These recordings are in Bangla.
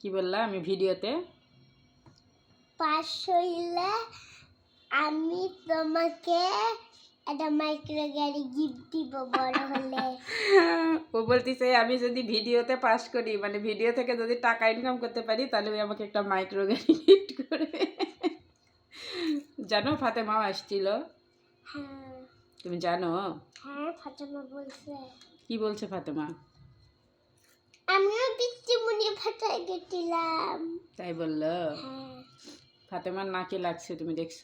কি বললা আমি ভিডিওতে? পাস হইলে আমি তোমাকে একটা মাইক্রো গাড়ি গিফট দিব বড় হলে। ও বলতেছে আমি যদি ভিডিওতে পাস করি মানে ভিডিও থেকে যদি টাকা ইনকাম করতে পারি তাহলে ওই আমাকে একটা মাইক্রো গাড়ি গিফট করবে। জানো ফাতেমাও আসছিল। হ্যাঁ। তুমি জানো? হ্যাঁ ফাতেমা বলছে। কি বলছে ফাতেমা? আমিও বৃষ্টিমণি ফাটাই গেছিলাম। তাই বলল? হ্যাঁ। ফাতেমার নাকে লাগছে তুমি দেখছ?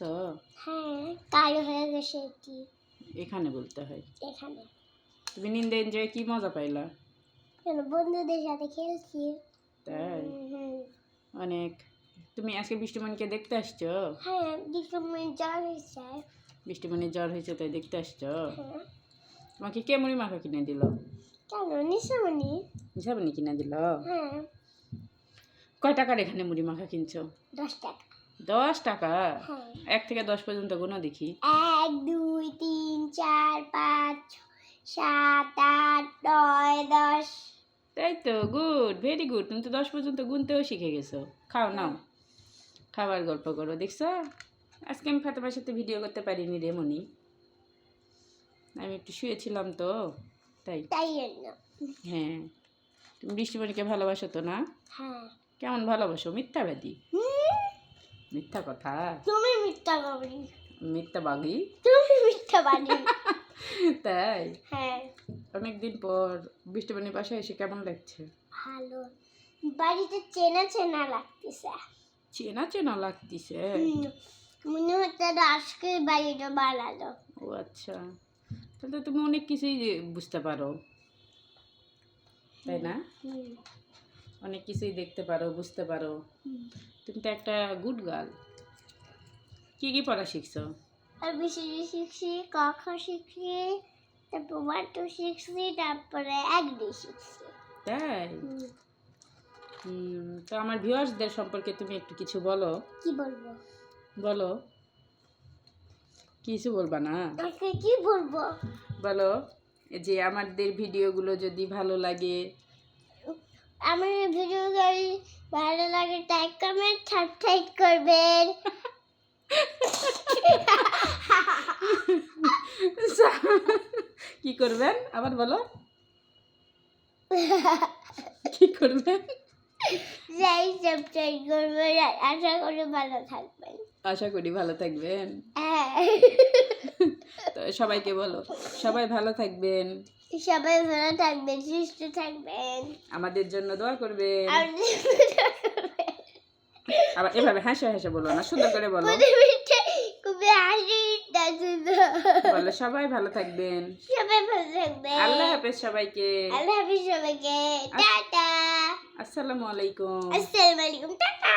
হ্যাঁ কালো হয়ে গেছে কি? এখানে বলতে হয়। এখানে। তুমি নিন্দে এনজয় কি মজা পাইলা? কেন বন্ধুদের সাথে খেলছি। তাই। অনেক। তুমি আজকে বৃষ্টিমণিকে দেখতে আসছো? হ্যাঁ বৃষ্টিমণি জ্বর হয়েছে। বৃষ্টিমণির জ্বর হয়েছে তাই দেখতে আসছো? হ্যাঁ। তোমাকে কে মুড়ি মাখা কিনে দিল? কেন? নিশামণি যাবেনি কিনে দিল? হ্যাঁ। কয় টাকার এখানে মুড়ি মাখা কিনছো? দশ টাকা। দশ টাকা? হ্যাঁ। এক থেকে দশ পর্যন্ত গুণ দেখি। এক দুই তিন চার পাঁচ সাত আট নয় দশ। তাই তো গুড ভেরি গুড। তুমি তো দশ পর্যন্ত গুনতেও শিখে গেছো। খাও নাও। খাবার গল্প করো দেখছ? আজকে আমি ফাতেমার সাথে ভিডিও করতে পারিনি রে মনি। আমি একটু শুয়েছিলাম তো। তাই? তাই হ্যাঁ। তুমি বৃষ্টিমণিকে ভালোবাসো তো না? হ্যাঁ। কেমন ভালোবাসো? মিথ্যাবাদী? হুম, মিথ্যা কথা? তুমি মিথ্যা বাবরি মিথ্যা বাগি তুমি মিথ্যা বাড়ি তাই? হ্যাঁ। অনেকদিন পর বৃষ্টিমণির বাসায় এসে কেমন লাগছে? ভালো। বাড়িতে চেনা চেনা লাগতেছে। চেনা চেনা লাগতেছে? মনে হচ্ছে আজকে বাড়িটা বানালো। ও আচ্ছা। তাহলে তুমি অনেক কিছুই বুঝতে পারো। তাই না? অনেক কিছুই দেখতে পারো বুঝতে পারো। তুমি তো একটা গুড গার্ল কি কি পড়া শিখছো? বেশি শিখছি কখ শিখছি তারপর ওয়ান টু শিখছি তারপরে এক ডে শিখছি। তাই? তো আমার ভিউয়ার্সদের সম্পর্কে তুমি একটু কিছু বলো। কি বলব? বলো। কিছু বলবা না? কি বলব? বলো যে আমাদের ভিডিওগুলো যদি ভালো লাগে। আমার ভিডিও গাড়ি ভালো লাগে টাইপ কমেন্ট সাবস্ক্রাইব করবেন। কি করবেন? আবার বলো। কি করবেন? যাই সাবস্ক্রাইব করবেন আশা করি ভালো থাকবেন। আশা করি ভালো থাকবেন। হ্যাঁ। তো সবাইকে বলো সবাই ভালো থাকবেন। সবাই ভালো থাকবেন সুস্থ থাকবেন। আমাদের জন্য দোয়া করবেন। আবার এভাবে হাসে হাসে বলো না সুন্দর করে বলো। বলো সবাই ভালো থাকবেন। সবাই ভালো থাকবেন। আল্লাহ হাফেজ সবাইকে। আল্লাহ হাফিজ সবাইকে। টাটা। আসসালামু আলাইকুম। আসসালামু আলাইকুম টাটা।